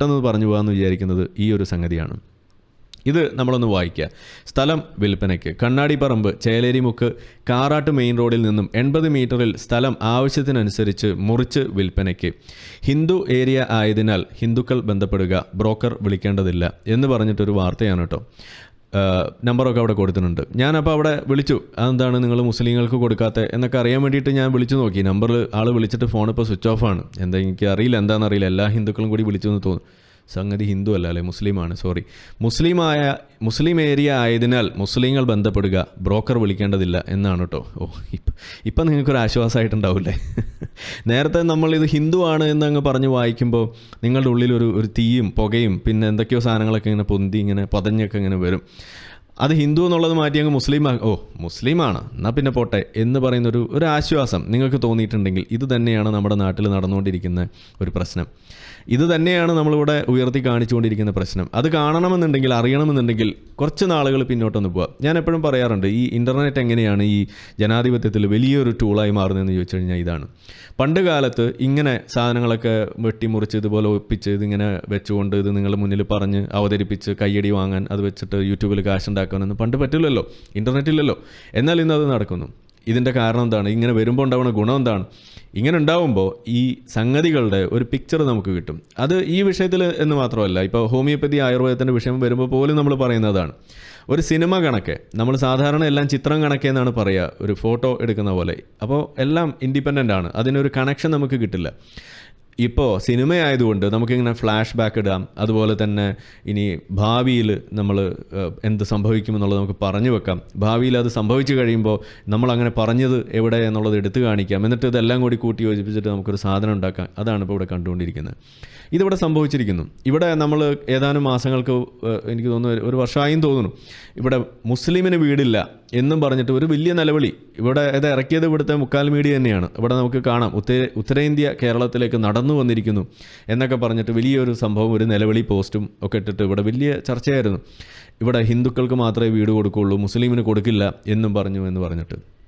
പെട്ടെന്ന് പറഞ്ഞു പോകാമെന്ന് വിചാരിക്കുന്നത് ഈ ഒരു സംഗതിയാണ്. ഇത് നമ്മളൊന്ന് വായിക്കുക സ്ഥലം വിൽപ്പനയ്ക്ക്. കണ്ണാടിപ്പറമ്പ് ചേലേരിമുക്ക് കാറാട്ട് മെയിൻ റോഡിൽ നിന്നും എൺപത് മീറ്ററിൽ സ്ഥലം ആവശ്യത്തിനനുസരിച്ച് മുറിച്ച് വിൽപ്പനയ്ക്ക്. ഹിന്ദു ഏരിയ ആയതിനാൽ ഹിന്ദുക്കൾ ബന്ധപ്പെടുക ബ്രോക്കർ വിളിക്കേണ്ടതില്ല എന്ന് പറഞ്ഞിട്ടൊരു വാർത്തയാണ് കേട്ടോ. നമ്പറൊക്കെ അവിടെ കൊടുത്തിട്ടുണ്ട്. ഞാനപ്പോൾ അവിടെ വിളിച്ചു. അതെന്താണ് നിങ്ങൾ മുസ്ലിങ്ങൾക്ക് കൊടുക്കാത്ത എന്നൊക്കെ അറിയാൻ വേണ്ടിയിട്ട് ഞാൻ വിളിച്ചു നോക്കി. നമ്പറിൽ ആൾ വിളിച്ചിട്ട് ഫോൺ ഇപ്പോൾ സ്വിച്ച് ഓഫാണ് എന്താ എനിക്ക് അറിയില്ല എന്താണെന്ന് അറിയില്ല എല്ലാ ഹിന്ദുക്കളും കൂടി വിളിച്ചു എന്ന് തോന്നുന്നു. സംഗതി ഹിന്ദു അല്ല അല്ലെ? മുസ്ലിമാണ് സോറി മുസ്ലിമായ മുസ്ലിം ഏരിയ ആയതിനാൽ മുസ്ലിങ്ങൾ ബന്ധപ്പെടുക ബ്രോക്കർ വിളിക്കേണ്ടതില്ല എന്നാണ് കേട്ടോ ഓ ഇപ്പം ഇപ്പം നിങ്ങൾക്കൊരു ആശ്വാസമായിട്ടുണ്ടാവില്ലേ നേരത്തെ നമ്മൾ ഇത് ഹിന്ദു ആണ് എന്ന് അങ്ങ് പറഞ്ഞ് വായിക്കുമ്പോൾ നിങ്ങളുടെ ഉള്ളിൽ ഒരു ഒരു തീയും പുകയും പിന്നെ എന്തൊക്കെയോ സാധനങ്ങളൊക്കെ ഇങ്ങനെ പൊന്തി ഇങ്ങനെ പതഞ്ഞൊക്കെ ഇങ്ങനെ വരും. അത് ഹിന്ദു എന്നുള്ളത് മാറ്റി അങ്ങ് മുസ്ലിം ഓ മുസ്ലിമാണ്. എന്നാൽ പിന്നെ പോട്ടെ എന്ന് പറയുന്ന ഒരു ഒരു ആശ്വാസം നിങ്ങൾക്ക് തോന്നിയിട്ടുണ്ടെങ്കിൽ ഇത് തന്നെയാണ് നമ്മുടെ നാട്ടിൽ നടന്നുകൊണ്ടിരിക്കുന്ന ഒരു പ്രശ്നം. ഇത് തന്നെയാണ് നമ്മളിവിടെ ഉയർത്തി കാണിച്ചുകൊണ്ടിരിക്കുന്ന പ്രശ്നം. അത് കാണണമെന്നുണ്ടെങ്കിൽ അറിയണമെന്നുണ്ടെങ്കിൽ കുറച്ച് നാളുകൾ പിന്നോട്ടൊന്ന് പോവാം. ഞാൻ എപ്പോഴും പറയാറുണ്ട് ഈ ഇന്റർനെറ്റ് എങ്ങനെയാണ് ഈ ജനാധിപത്യത്തിൽ വലിയൊരു ടൂളായി മാറുന്നതെന്ന് ചോദിച്ചു കഴിഞ്ഞാൽ ഇതാണ്. പണ്ട് കാലത്ത് ഇങ്ങനെ സാധനങ്ങളൊക്കെ വെട്ടിമുറിച്ച് ഇതുപോലെ ഒപ്പിച്ച് ഇതിങ്ങനെ വെച്ചുകൊണ്ട് ഇത് നിങ്ങൾ മുന്നിൽ പറഞ്ഞ് അവതരിപ്പിച്ച് കയ്യടി വാങ്ങാൻ അത് വെച്ചിട്ട് യൂട്യൂബിൽ കാശ് ഉണ്ടാക്കാനൊന്നും പണ്ട് പറ്റില്ലല്ലോ. ഇന്റർനെറ്റ് ഇല്ലല്ലോ. എന്നാൽ ഇന്ന് അത് നടക്കുന്നു. ഇതിന്റെ കാരണം എന്താണ്? ഇങ്ങനെ വരുമ്പോൾ ഉണ്ടാവുന്ന ഗുണം എന്താണ്? ഇങ്ങനെ ഉണ്ടാവുമ്പോൾ ഈ സംഗതികളുടെ ഒരു പിക്ചർ നമുക്ക് കിട്ടും. അത് ഈ വിഷയത്തിൽ എന്ന് മാത്രമല്ല ഇപ്പോൾ ഹോമിയോപ്പതി ആയുർവേദത്തിന്റെ വിഷയം വരുമ്പോൾ പോലും നമ്മൾ പറയുന്നതാണ്. ഒരു സിനിമ കണക്കെ നമ്മൾ സാധാരണ എല്ലാം ചിത്രം കണക്കെ എന്നാണ് പറയുക ഒരു ഫോട്ടോ എടുക്കുന്ന പോലെ. അപ്പോൾ എല്ലാം ഇൻഡിപെൻഡന്റ് ആണ് അതിനൊരു കണക്ഷൻ നമുക്ക് കിട്ടില്ല. ഇപ്പോൾ സിനിമയായതുകൊണ്ട് നമുക്കിങ്ങനെ ഫ്ലാഷ് ബാക്ക് ഇടാം. അതുപോലെ തന്നെ ഇനി ഭാവിയിൽ നമ്മൾ എന്ത് സംഭവിക്കുമെന്നുള്ളത് നമുക്ക് പറഞ്ഞു വെക്കാം. ഭാവിയിൽ അത് സംഭവിച്ചു കഴിയുമ്പോൾ നമ്മൾ അങ്ങനെ പറഞ്ഞത് എവിടെ എന്നുള്ളത് എടുത്തു കാണിക്കാം. എന്നിട്ട് ഇതെല്ലാം കൂടി കൂട്ടി യോജിപ്പിച്ചിട്ട് നമുക്കൊരു സാധനം ഉണ്ടാക്കാം. അതാണ് ഇപ്പോൾ ഇവിടെ കണ്ടുകൊണ്ടിരിക്കുന്നത്. ഇതിവിടെ സംഭവിച്ചിരിക്കുന്നു. ഇവിടെ നമ്മൾ ഏതാനും മാസങ്ങൾക്ക് എനിക്ക് തോന്നുന്നു ഒരു- വർഷമായും തോന്നുന്നു. ഇവിടെ മുസ്ലിമിന് വീടില്ല എന്നും പറഞ്ഞിട്ട് ഒരു വലിയ നിലവിളി. ഇവിടെ ഇത് ഇറക്കിയത് ഇവിടുത്തെ മുക്കാൽ മീഡിയ തന്നെയാണ്. ഇവിടെ നമുക്ക് കാണാം. ഉത്തര ഉത്തരേന്ത്യ കേരളത്തിലേക്ക് നടന്നു വന്നിരിക്കുന്നു എന്നൊക്കെ പറഞ്ഞിട്ട് വലിയൊരു സംഭവം ഒരു നിലവിളി പോസ്റ്റും ഒക്കെ ഇട്ടിട്ട് ഇവിടെ വലിയ ചർച്ചയായിരുന്നു. ഇവിടെ ഹിന്ദുക്കൾക്ക് മാത്രമേ വീട് കൊടുക്കുകയുള്ളൂ മുസ്ലിമിന് കൊടുക്കില്ല എന്നും പറഞ്ഞു എന്ന് പറഞ്ഞിട്ട്.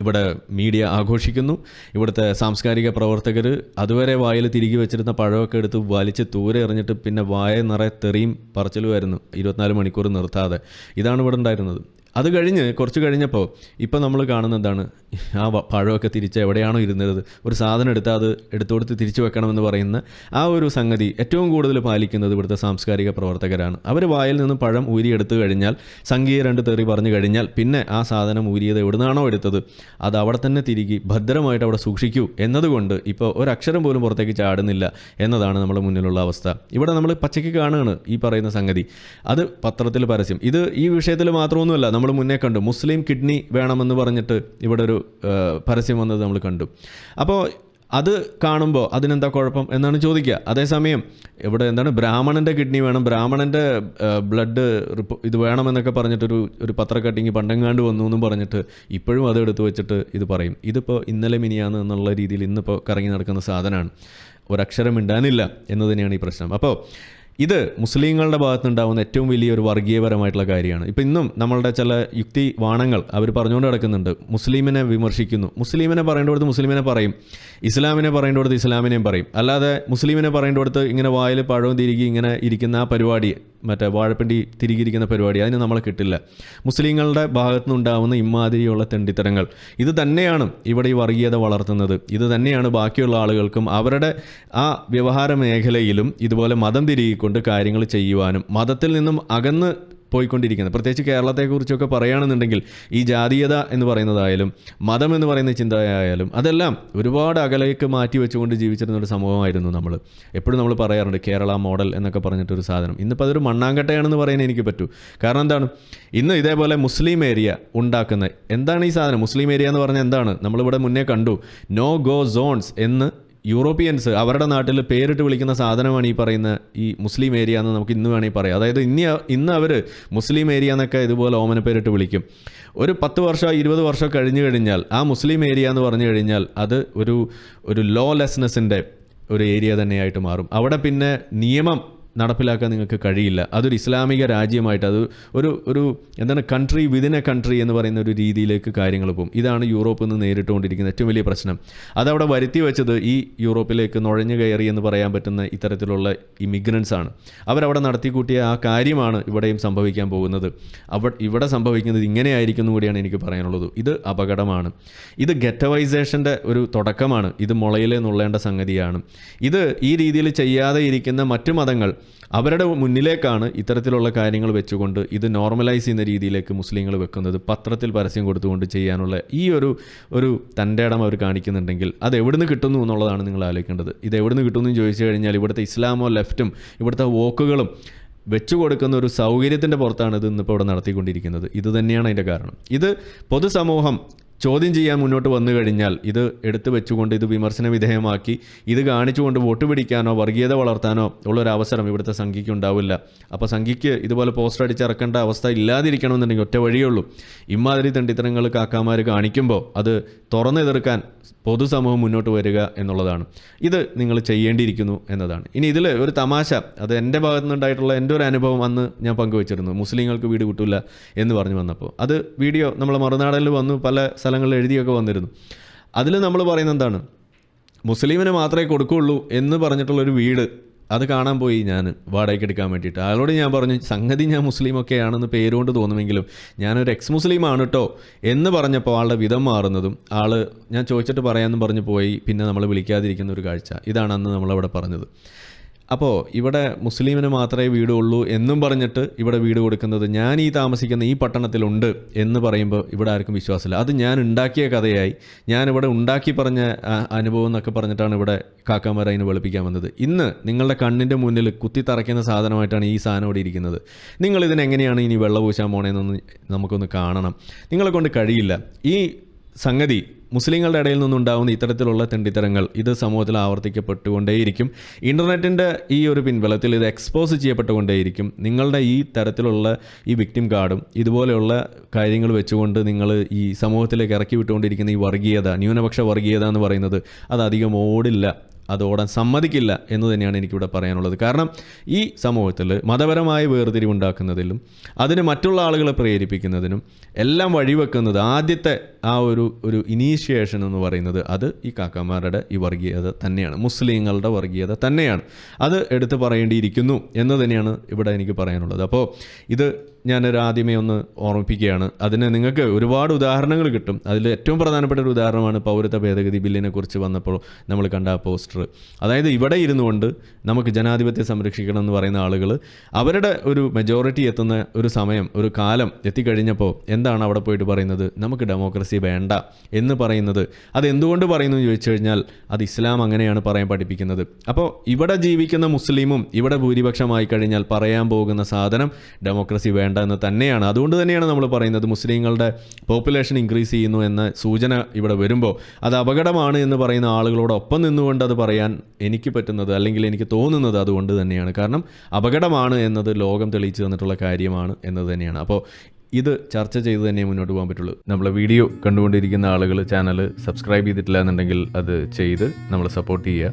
ഇവിടെ മീഡിയ ആഘോഷിക്കുന്നു. ഇവിടുത്തെ സാംസ്കാരിക പ്രവർത്തകർ അതുവരെ വായിൽ തിരികെ വെച്ചിരുന്ന പഴമൊക്കെ എടുത്ത് വലിച്ച് തൂരെ എറിഞ്ഞിട്ട് പിന്നെ വായ നിറയെ തെറിയും പറച്ചിലുമായിരുന്നു. ഇരുപത്തിനാല് മണിക്കൂർ നിർത്താതെ. ഇതാണ് ഇവിടെ ഉണ്ടായിരുന്നത്. അത് കഴിഞ്ഞ് കുറച്ച് കഴിഞ്ഞപ്പോൾ ഇപ്പം നമ്മൾ കാണുന്ന എന്താണ് ആ പഴമൊക്കെ തിരിച്ച് എവിടെയാണോ ഇരുന്നത് ഒരു സാധനം എടുത്താൽ അത് എടുത്തു കൊടുത്ത് തിരിച്ചു വെക്കണമെന്ന് പറയുന്ന ആ ഒരു സംഗതി ഏറ്റവും കൂടുതൽ പാലിക്കുന്നത് ഇവിടുത്തെ സാംസ്കാരിക പ്രവർത്തകരാണ്. അവർ വായിൽ നിന്ന് പഴം ഊരിയെടുത്തു കഴിഞ്ഞാൽ സംഗീത രണ്ട് തെറി പറഞ്ഞു കഴിഞ്ഞാൽ പിന്നെ ആ സാധനം ഊരിയത് എവിടുന്നാണോ എടുത്തത് അത് അവിടെ തന്നെ തിരികെ ഭദ്രമായിട്ട് അവിടെ സൂക്ഷിക്കൂ എന്നതുകൊണ്ട് ഇപ്പോൾ ഒരക്ഷരം പോലും പുറത്തേക്ക് ചാടുന്നില്ല എന്നതാണ് നമ്മുടെ മുന്നിലുള്ള അവസ്ഥ. ഇവിടെ നമ്മൾ പച്ചയ്ക്ക് കാണുകയാണ് ഈ പറയുന്ന സംഗതി. അത് പത്രത്തിൽ പരസ്യം. ഇത് ഈ വിഷയത്തിൽ മാത്രമൊന്നുമല്ല നമ്മൾ മുന്നേ കണ്ടു. മുസ്ലിം കിഡ്നി വേണമെന്ന് പറഞ്ഞിട്ട് ഇവിടെ ഒരു പരസ്യം വന്നത് നമ്മൾ കണ്ടു. അപ്പോൾ അത് കാണുമ്പോൾ അതിനെന്താ കുഴപ്പം എന്നാണ് ചോദിക്കുക. അതേസമയം ഇവിടെ എന്താണ് ബ്രാഹ്മണന്റെ കിഡ്നി വേണം ബ്രാഹ്മണന്റെ ബ്ലഡ് ഇത് വേണമെന്നൊക്കെ പറഞ്ഞിട്ടൊരു ഒരു പത്ര പത്രക്കട്ടിങ് പണ്ടെങ്ങാണ്ട് വന്നു എന്നും പറഞ്ഞിട്ട് ഇപ്പോഴും അത് എടുത്തു വെച്ചിട്ട് ഇത് പറയും. ഇതിപ്പോൾ ഇന്നലെ മിനിയാന്ന് എന്നുള്ള രീതിയിൽ ഇന്നിപ്പോൾ കറങ്ങി നടക്കുന്ന സാധനമാണ്. ഒരക്ഷരം ഇണ്ടാനില്ല എന്ന് തന്നെയാണ് ഈ പ്രശ്നം. അപ്പോൾ ഇത് മുസ്ലിങ്ങളുടെ ഭാഗത്തുനിന്നുണ്ടാകുന്ന ഏറ്റവും വലിയൊരു വർഗീയപരമായിട്ടുള്ള കാര്യമാണ്. ഇപ്പം ഇന്നും നമ്മളുടെ ചില യുക്തി വാണങ്ങൾ അവർ പറഞ്ഞുകൊണ്ട് കിടക്കുന്നുണ്ട് മുസ്ലിമിനെ വിമർശിക്കുന്നു. മുസ്ലിമിനെ പറയേണ്ടടുത്ത് മുസ്ലിമിനെ പറയും. ഇസ്ലാമിനെ പറയേണ്ടടുത്ത് ഇസ്ലാമിനെയും പറയും. അല്ലാതെ മുസ്ലിമിനെ പറയേണ്ടടുത്ത് ഇങ്ങനെ വായിൽ പഴവും തിരികെ ഇങ്ങനെ ഇരിക്കുന്ന ആ പരിപാടി മറ്റേ വാഴപ്പിണ്ടി തിരികെ ഇരിക്കുന്ന പരിപാടി അതിന് നമ്മളെ കിട്ടില്ല. മുസ്ലിങ്ങളുടെ ഭാഗത്തു നിന്നുണ്ടാവുന്ന ഇമാതിരിയുള്ള തെണ്ടിത്തരങ്ങൾ. ഇത് തന്നെയാണ് ഇവിടെ ഈ വർഗീയത വളർത്തുന്നത്. ഇത് തന്നെയാണ് ബാക്കിയുള്ള ആളുകൾക്കും അവരുടെ ആ വ്യവഹാര മേഖലയിലും ഇതുപോലെ മതം തിരികിക്കൊണ്ട് കാര്യങ്ങൾ ചെയ്യുവാനും മതത്തിൽ നിന്നും അകന്ന് പോയിക്കൊണ്ടിരിക്കുന്നത്. പ്രത്യേകിച്ച് കേരളത്തെക്കുറിച്ചൊക്കെ പറയുകയാണെന്നുണ്ടെങ്കിൽ ഈ ജാതീയത എന്ന് പറയുന്നതായാലും മതം എന്ന് പറയുന്ന ചിന്തയായാലും അതെല്ലാം ഒരുപാട് അകലേക്ക് മാറ്റി വെച്ചുകൊണ്ട് ജീവിച്ചിരുന്ന ഒരു സമൂഹമായിരുന്നു നമ്മൾ. എപ്പോഴും നമ്മൾ പറയാറുണ്ട് കേരള മോഡൽ എന്നൊക്കെ പറഞ്ഞിട്ടൊരു സാധനം. ഇന്നിപ്പോൾ അതൊരു മണ്ണാങ്കട്ടയാണെന്ന് പറയാൻ എനിക്ക് പറ്റൂ. കാരണം എന്താണ്? ഇന്ന് ഇതേപോലെ മുസ്ലിം ഏരിയ ഉണ്ടാക്കുന്ന എന്താണ് ഈ സാധനം? മുസ്ലിം ഏരിയ എന്ന് പറഞ്ഞാൽ എന്താണ്? നമ്മളിവിടെ മുന്നേ കണ്ടു. നോ ഗോ സോൺസ് എന്ന് യൂറോപ്യൻസ് അവരുടെ നാട്ടിൽ പേരിട്ട് വിളിക്കുന്ന സാധനമാണ് ഈ പറയുന്ന ഈ മുസ്ലിം ഏരിയ എന്ന് നമുക്ക് ഇന്ന് വേണമെങ്കിൽ പറയാം. അതായത് ഇനി ഇന്ന് അവർ മുസ്ലിം ഏരിയ എന്നൊക്കെ ഇതുപോലെ ഓമന പേരിട്ട് വിളിക്കും. ഒരു പത്ത് വർഷം ഇരുപത് വർഷം കഴിഞ്ഞു കഴിഞ്ഞാൽ ആ മുസ്ലിം ഏരിയ എന്ന് പറഞ്ഞു കഴിഞ്ഞാൽ അത് ഒരു ഒരു ലോ ലെസ്നെസ്സിന്റെ ഒരു ഏരിയ തന്നെയായിട്ട് മാറും. അവിടെ പിന്നെ നിയമം നടപ്പിലാക്കാൻ നിങ്ങൾക്ക് കഴിയില്ല. അതൊരു ഇസ്ലാമിക രാജ്യമായിട്ട് അത് ഒരു ഒരു എന്താണ് കൺട്രി വിതിൻ എ കൺട്രി എന്ന് പറയുന്ന ഒരു രീതിയിലേക്ക് കാര്യങ്ങൾ പോകും. ഇതാണ് യൂറോപ്പിൽ നിന്ന് നേരിട്ടുകൊണ്ടിരിക്കുന്ന ഏറ്റവും വലിയ പ്രശ്നം. അതവിടെ വരുത്തി വെച്ചത് ഈ യൂറോപ്പിലേക്ക് നുഴഞ്ഞു കയറി എന്ന് പറയാൻ പറ്റുന്ന ഇത്തരത്തിലുള്ള ഇമിഗ്രൻസ് ആണ്. അവരവിടെ നടത്തിക്കൂട്ടിയ ആ കാര്യമാണ് ഇവിടെയും സംഭവിക്കാൻ പോകുന്നത്. അവ ഇവിടെ സംഭവിക്കുന്നത് ഇങ്ങനെയായിരിക്കും കൂടിയാണ് എനിക്ക് പറയാനുള്ളത്. ഇത് അപകടമാണ്. ഇത് ഗെറ്റവൈസേഷന്റെ ഒരു തുടക്കമാണ്. ഇത് മുളയിലെ നുള്ളേണ്ട സംഗതിയാണ്. ഇത് ഈ രീതിയിൽ ചെയ്യാതെ ഇരിക്കുന്ന മറ്റു മതങ്ങൾ അവരുടെ മുന്നിലേക്കാണ് ഇത്തരത്തിലുള്ള കാര്യങ്ങൾ വെച്ചുകൊണ്ട് ഇത് നോർമലൈസ് ചെയ്യുന്ന രീതിയിലേക്ക് മുസ്ലിങ്ങൾ വെക്കുന്നത്. പത്രത്തിൽ പരസ്യം കൊടുത്തുകൊണ്ട് ചെയ്യാനുള്ള ഈ ഒരു ഒരു തന്റെ ഇടം അവർ കാണിക്കുന്നുണ്ടെങ്കിൽ അത് എവിടുന്ന് കിട്ടുന്നു എന്നുള്ളതാണ് നിങ്ങൾ ആലോചിക്കേണ്ടത്. ഇത് എവിടുന്ന് കിട്ടുന്നു എന്ന് ചോദിച്ചു കഴിഞ്ഞാൽ ഇവിടുത്തെ ഇസ്ലാമോ ലെഫ്റ്റും ഇവിടുത്തെ വോക്കുകളും വെച്ചു കൊടുക്കുന്ന ഒരു സൗകര്യത്തിന്റെ പുറത്താണ് ഇത് ഇന്നിപ്പോൾ ഇവിടെ നടത്തിക്കൊണ്ടിരിക്കുന്നത്. ഇത് തന്നെയാണ് അതിന്റെ കാരണം. ഇത് പൊതുസമൂഹം ചോദ്യം ചെയ്യാൻ മുന്നോട്ട് വന്നു കഴിഞ്ഞാൽ ഇത് എടുത്തു വെച്ചുകൊണ്ട് ഇത് വിമർശന വിധേയമാക്കി ഇത് കാണിച്ചുകൊണ്ട് വോട്ട് പിടിക്കാനോ വർഗീയത വളർത്താനോ ഉള്ളൊരു അവസരം ഇവിടുത്തെ സംഘിക്ക് ഉണ്ടാവില്ല. അപ്പോൾ സംഘിക്ക് ഇതുപോലെ പോസ്റ്റർ അടിച്ചിറക്കേണ്ട അവസ്ഥ ഇല്ലാതിരിക്കണമെന്നുണ്ടെങ്കിൽ ഒറ്റ വഴിയുള്ളൂ ഇമാതിരി തണ്ടിത്തരങ്ങൾ കാക്കാമാർ കാണിക്കുമ്പോൾ അത് തുറന്നെതിർക്കാൻ പൊതുസമൂഹം മുന്നോട്ട് വരിക എന്നുള്ളതാണ്. ഇത് നിങ്ങൾ ചെയ്യേണ്ടിയിരിക്കുന്നു എന്നതാണ്. ഇനി ഇതിൽ ഒരു തമാശ. അത് എന്റെ ഭാഗത്തു നിന്നുണ്ടായിട്ടുള്ള എന്റെ ഒരു അനുഭവം അന്ന് ഞാൻ പങ്കുവച്ചിരുന്നു. മുസ്ലിങ്ങൾക്ക് വീട് കിട്ടില്ല എന്ന് പറഞ്ഞു വന്നപ്പോൾ. അത് വീഡിയോ നമ്മളെ മറുനാടനിൽ വന്നു. പല സ്ഥലങ്ങളിൽ എഴുതിയൊക്കെ വന്നിരുന്നു. അതിൽ നമ്മൾ പറയുന്നത് എന്താണ്? മുസ്ലിമിന് മാത്രമേ കൊടുക്കുകയുള്ളൂ എന്ന് പറഞ്ഞിട്ടുള്ളൊരു വീട് അത് കാണാൻ പോയി ഞാൻ വാടകയ്ക്ക് എടുക്കാൻ വേണ്ടിയിട്ട്. അയാളോട് ഞാൻ പറഞ്ഞു സംഗതി ഞാൻ മുസ്ലിം ഒക്കെയാണെന്ന് പേരുകൊണ്ട് തോന്നുമെങ്കിലും ഞാനൊരു എക്സ് മുസ്ലിമാണ് കേട്ടോ എന്ന് പറഞ്ഞപ്പോൾ ആളുടെ വിധം മാറുന്നതും ആൾ ഞാൻ ചോദിച്ചിട്ട് പറയാമെന്ന് പറഞ്ഞു പോയി. പിന്നെ നമ്മൾ വിളിക്കാതിരിക്കുന്ന ഒരു കാഴ്ച. ഇതാണ് അന്ന് നമ്മളവിടെ പറഞ്ഞത്. അപ്പോൾ ഇവിടെ മുസ്ലിമിന് മാത്രമേ വീടുള്ളൂ എന്നും പറഞ്ഞിട്ട് ഇവിടെ വീട് കൊടുക്കുന്നത് ഞാൻ ഈ താമസിക്കുന്ന ഈ പട്ടണത്തിലുണ്ട് എന്ന് പറയുമ്പോൾ ഇവിടെ ആർക്കും വിശ്വാസമില്ല. അത് ഞാൻ ഉണ്ടാക്കിയ കഥയായി. ഞാൻ ഇവിടെ ഉണ്ടാക്കി പറഞ്ഞ അനുഭവം എന്നൊക്കെ പറഞ്ഞിട്ടാണ് ഇവിടെ കാക്കാമാർ അതിന് വെളുപ്പിക്കാൻ വന്നത്. ഇന്ന് നിങ്ങളുടെ കണ്ണിന്റെ മുന്നിൽ കുത്തി തറയ്ക്കുന്ന സാധനമായിട്ടാണ് ഈ സാധനം ഇവിടെ ഇരിക്കുന്നത്. നിങ്ങൾ ഇതിനെങ്ങനെയാണ് ഇനി വെള്ളം പൂശാൻ പോണേന്നൊന്ന് നമുക്കൊന്ന് കാണണം. നിങ്ങളെ കൊണ്ട് കഴിയില്ല. ഈ സംഗതി മുസ്ലിങ്ങളുടെ ഇടയിൽ നിന്നുണ്ടാകുന്ന ഇത്തരത്തിലുള്ള തെണ്ടിത്തരങ്ങൾ ഇത് സമൂഹത്തിൽ ആവർത്തിക്കപ്പെട്ടുകൊണ്ടേയിരിക്കും. ഇന്റർനെറ്റിന്റെ ഈ ഒരു പിൻബലത്തിൽ ഇത് എക്സ്പോസ് ചെയ്യപ്പെട്ടുകൊണ്ടേയിരിക്കും. നിങ്ങളുടെ ഈ തരത്തിലുള്ള ഈ വിക്ടിം കാർഡും ഇതുപോലെയുള്ള കാര്യങ്ങൾ വെച്ചുകൊണ്ട് നിങ്ങൾ ഈ സമൂഹത്തിലേക്ക് ഇറക്കി വിട്ടുകൊണ്ടിരിക്കുന്ന ഈ വർഗീയത ന്യൂനപക്ഷ വർഗീയത എന്ന് പറയുന്നത് അത് അധികം ഓടില്ല അത് ഓടാൻ സമ്മതിക്കില്ല എന്ന് തന്നെയാണ് എനിക്കിവിടെ പറയാനുള്ളത്. കാരണം ഈ സമൂഹത്തിൽ മതപരമായ വേർതിരിവുണ്ടാക്കുന്നതിലും അതിന് മറ്റുള്ള ആളുകളെ പ്രേരിപ്പിക്കുന്നതിനും എല്ലാം വഴിവെക്കുന്നത് ആദ്യത്തെ ആ ഒരു ഒരു ഇനീഷ്യേഷൻ എന്ന് പറയുന്നത് അത് ഈ കാക്കമാരുടെ ഈ വർഗീയത തന്നെയാണ്. മുസ്ലിങ്ങളുടെ വർഗീയത തന്നെയാണ്. അത് എടുത്തു പറയേണ്ടിയിരിക്കുന്നു എന്ന് തന്നെയാണ് ഇവിടെ എനിക്ക് പറയാനുള്ളത്. അപ്പോൾ ഇത് ഞാനൊരു ആദ്യമേ ഒന്ന് ഓർമ്മിപ്പിക്കുകയാണ്. അതിന് നിങ്ങൾക്ക് ഒരുപാട് ഉദാഹരണങ്ങൾ കിട്ടും. അതിൽ ഏറ്റവും പ്രധാനപ്പെട്ട ഒരു ഉദാഹരണമാണ് പൗരത്വ ഭേദഗതി ബില്ലിനെ കുറിച്ച് വന്നപ്പോൾ നമ്മൾ കണ്ട ആ പോസ്റ്റർ. അതായത് ഇവിടെ ഇരുന്നു കൊണ്ട് നമുക്ക് ജനാധിപത്യം സംരക്ഷിക്കണം എന്ന് പറയുന്ന ആളുകൾ അവരുടെ ഒരു മെജോറിറ്റി എത്തുന്ന ഒരു സമയം ഒരു കാലം എത്തിക്കഴിഞ്ഞപ്പോൾ എന്താണ് അവിടെ പോയിട്ട് പറയുന്നത്? നമുക്ക് ഡെമോക്രസി വേണ്ട എന്ന് പറയുന്നത്. അതെന്തുകൊണ്ട് പറയുന്നു എന്ന് ചോദിച്ചു കഴിഞ്ഞാൽ അത് ഇസ്ലാം അങ്ങനെയാണ് പറയാൻ പഠിപ്പിക്കുന്നത്. അപ്പോൾ ഇവിടെ ജീവിക്കുന്ന മുസ്ലിമും ഇവിടെ ഭൂരിപക്ഷമായി കഴിഞ്ഞാൽ പറയാൻ പോകുന്ന സാധനം ഡെമോക്രസി വേണ്ട എന്ന് തന്നെയാണ്. അതുകൊണ്ട് തന്നെയാണ് നമ്മൾ പറയുന്നത് മുസ്ലിങ്ങളുടെ പോപ്പുലേഷൻ ഇൻക്രീസ് ചെയ്യുന്നു എന്ന സൂചന ഇവിടെ വരുമ്പോൾ അത് അപകടമാണ് എന്ന് പറയുന്ന ആളുകളോടൊപ്പം നിന്നുകൊണ്ട് അത് പറയാൻ എനിക്ക് പറ്റുന്നത് അല്ലെങ്കിൽ എനിക്ക് തോന്നുന്നത് അതുകൊണ്ട് തന്നെയാണ്. കാരണം അപകടമാണ് എന്നത് ലോകം തെളിയിച്ചു തന്നിട്ടുള്ള കാര്യമാണ് എന്നത് തന്നെയാണ്. അപ്പോൾ ഇത് ചർച്ച ചെയ്ത് തന്നെ മുന്നോട്ട് പോകാൻ പറ്റുള്ളൂ. നമ്മളെ വീഡിയോ കണ്ടുകൊണ്ടിരിക്കുന്ന ആളുകൾ ചാനൽ സബ്സ്ക്രൈബ് ചെയ്തിട്ടില്ല എന്നുണ്ടെങ്കിൽ അത് ചെയ്ത് നമ്മളെ സപ്പോർട്ട് ചെയ്യുക.